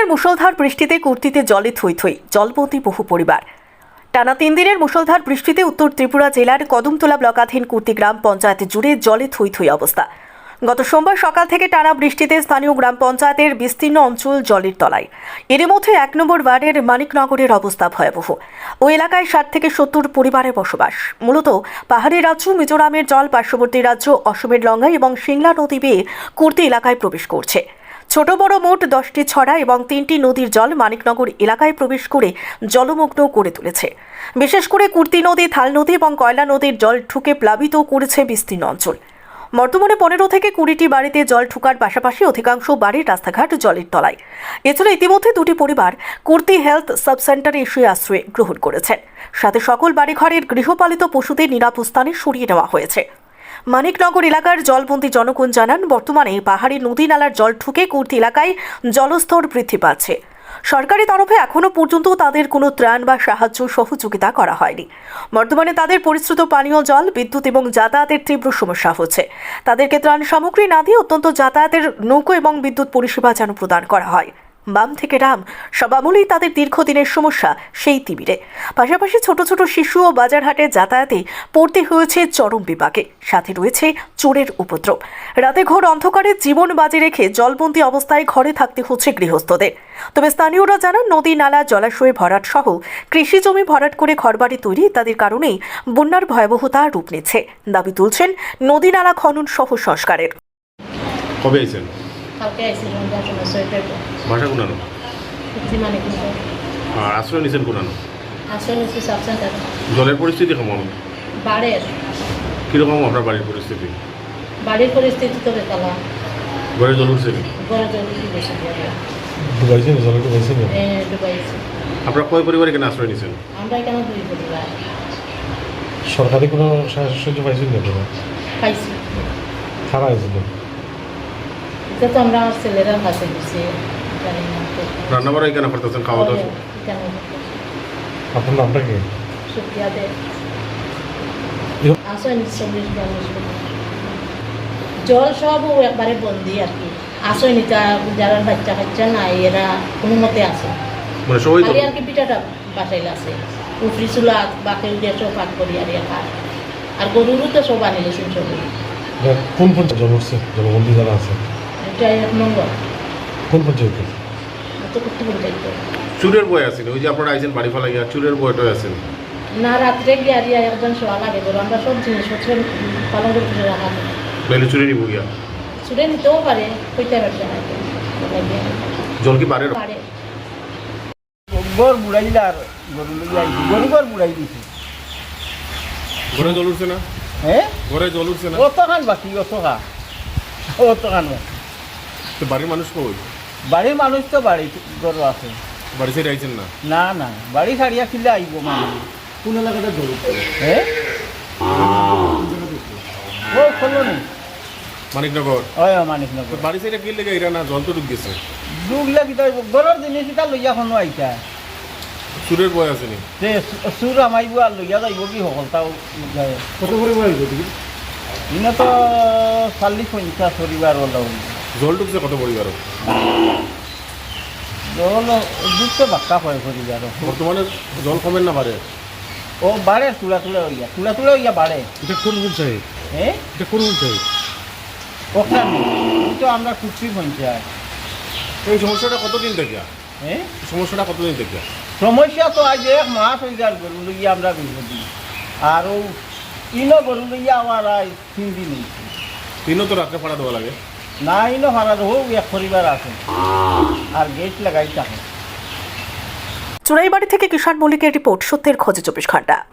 দিনের মুষলধার বৃষ্টিতে কুর্তিতে জলে থই থই জলবতী বহু পরিবার। টানা তিন দিনের মুষলধার বৃষ্টিতে উত্তর ত্রিপুরা জেলার কদমতলা ব্লকাধীন কুর্তি গ্রাম পঞ্চায়েত জুড়ে জলে থই থই অবস্থা। গত সোমবার সকাল থেকে টানা বৃষ্টিতে স্থানীয় গ্রাম পঞ্চায়েতের বিস্তীর্ণ অঞ্চল জলের তলায়। এর মধ্যে এক নম্বর ওয়ার্ডের মানিকনগরের অবস্থা ভয়াবহ। ওই এলাকায় ষাট থেকে সত্তর পরিবারের বসবাস। মূলত পাহাড়ি রাজ্য, মিজোরামের জল পার্শ্ববর্তী রাজ্য, অসমের লঙ্গাই এবং সিংলা নদী বেয়ে কুর্তি এলাকায় প্রবেশ করছে। ছোট বড় মোট দশটি ছড়া এবং তিনটি নদীর জল মানিকনগর এলাকায় প্রবেশ করে জলমগ্ন করে তুলেছে। বিশেষ করে কুর্তি নদী, থাল নদী এবং কয়লা নদীর জল ঠুকে প্লাবিত করেছে বিস্তীর্ণ অঞ্চল। বর্তমানে পনেরো থেকে কুড়িটি বাড়িতে জল ঠুকার পাশাপাশি অধিকাংশ বাড়ির রাস্তাঘাট জলের তলায়। এছাড়া ইতিমধ্যে দুটি পরিবার কুর্তি হেলথ সাব সেন্টারে এসে আশ্রয় গ্রহণ করেছেন। সাথে সকল বাড়িঘরের গৃহপালিত পশুদের নিরাপদ স্থানে সরিয়ে নেওয়া হয়েছে। মানিকনগর এলাকার জলবন্দী জনগণ জানান, বর্তমানে পাহাড়ি নদী নালার জল ঠুকে কুর্তি এলাকায় জলস্তর বৃদ্ধি পাচ্ছে। সরকারি তরফে এখনও পর্যন্ত তাদের কোনো ত্রাণ বা সাহায্য সহযোগিতা করা হয়নি। বর্তমানে তাদের পরিশ্রুত পানীয় জল, বিদ্যুৎ এবং যাতায়াতের তীব্র সমস্যা হচ্ছে। তাদেরকে ত্রাণ সামগ্রী না দিয়ে অত্যন্ত যাতায়াতের নৌকো এবং বিদ্যুৎ পরিষেবা যেন প্রদান করা হয়। বাম থেকে রাম সবামূলেই তাদের দীর্ঘদিনের সমস্যা সেই তিমিরে। পাশাপাশি ছোট ছোট শিশু ও বাজারহাটে যাতায়াতে পড়তে হয়েছে চরম বিপাকে। সাথে রয়েছে চোরের উপদ্রব। রাতে ঘোর অন্ধকারে জীবন বাজে রেখে জলবন্দী অবস্থায় ঘরে থাকতে হচ্ছে গৃহস্থদের। তবে স্থানীয়রা জানান, নদী, নালা, জলাশয়ে ভরাট সহ কৃষি জমি ভরাট করে ঘরবাড়ি তৈরি ইত্যাদির কারণেই বন্যার ভয়াবহতা রূপ নিচ্ছে। দাবি তুলছেন নদী, নালা খনন সহ সংস্কারের। সোয়েটার ভাষা কোনানো? মানে কিন্তু আর আশ্রয় কোনানো? সাব সেন্টার জলের পরিস্থিতি কেমন? বাড়ির। কীরকম আপনার বাড়ির পরিস্থিতি? বাড়ির পরিস্থিতি তো ঘরে জল উঠছে নি? বড় জরুরি বেশি করে। ডুবাইছে না জলে ডুবাইছে ডুবাইছে। আপনারা কয় পরিবার এখানে আশ্রয় নিছেন? আমরা এখানে দুই পরিবার? সরকারি কোনো সাহায্য পাইছিল না তোরা পাইছি। খারাপ হয়েছিল এটা তো আমরা ছেলেরা কাছে দিছি না। রান্না বাড়া এখানে করতেছেন খাওয়া দাওয়া আপনার নামটা কি? সুপ্রিয়া দে। আসেন চল্লিশ বিয়াল্লিশ জল সব একবারে বন্দি আর কি। আসেন এটা যারা বাচ্চা কাচ্চা নাই এরা কোনো মতে আসে মানে আর কি পিঠাটা বাসাইল আছে। উফরি চুলা বাকে উঠিয়া সব পাক করি আর খায় আর গরুরও তো সব আনিলে সব কোন পঞ্চায়েত জল উঠছে? জলবন্দী যারা আছে। এটা এক নম্বর। কোন পঞ্চায়েতে তো করতে বলতে চুরের বয় আছেন ওই যে আপনারা আইছেন বাড়ি ফেলা গিয়া চুরের বয়টাই আছেন না? রাত্রে গিয়া দিয়া একজন শোয়া লাগে গরু। আমরা সব জিনিসপত্র পালন করে রাখা। নাহলে চুরে নিব গিয়া। চুরে নিতেও পারে কইতে পারছে না জল কি বাড়ে? পারে গর বুড়াইলে আর গরু লই আইছি। গরু গর বুড়াই দিছি। ঘরে জল উঠছে না? হ্যাঁ? ঘরে জল উঠছে না? অত খান বাকি অত খা অত খান বাকি। তো বাড়ির মানুষ কই বাড়ির মানুষ তো বাড়ি গরু আছে। বাড়ি সাইড আইছেন না? না না। বাড়ি ছাড়িয়া খিলে আইব মানুষ কোন এলাকাতে জল হ্যাঁ ও খোলো নি। মানিকনগর? ওই মানিক তো নগর বাড়ি সাইডে কি লেগে এরা না জল তো ঢুক গেছে। দুগলা কিতা গরর জিনিস কিতা লইয়া কোনো আইতা? চুরের বয় আছে নি? সুর আমাইব আর লইয়া যাইব কি সকল তাও যায়। কত পরিবার হইব দিদি ইনে তো চল্লিশ পঞ্চাশ পরিবার ওলা জল ঢুকছে কত পরিবার জল দুটো হয় পরিবার বর্তমানে জল কমেন না বাড়ে? ও বাড়ে তুলা তুলা হইয়া তুলা তুলা হইয়া বাড়ে। এটা কোন পঞ্চায়েত হ্যাঁ এটা কোন পঞ্চায়েত ওখান তো আমরা কুচি পঞ্চায়েত। এই সমস্যাটা কতদিন থেকে? হ্যাঁ সমস্যাটা কতদিন থেকে? সমস্যা তো আজ এক মাস হয়ে যার গরু লইয়া আমরা বিপদি আর ও ইনো গরু লইয়া আমার আজ তিন দিন তিনও তো রাত্রে ভাড়া দেওয়া লাগে। না ইনো ভাড়া হোক এক পরিবার আছে। আর গেট লাগাই থাকে চুরাইবাড়ি থেকে কিষাণ মল্লিকের রিপোর্ট সত্যের খোঁজে চব্বিশ ঘণ্টা।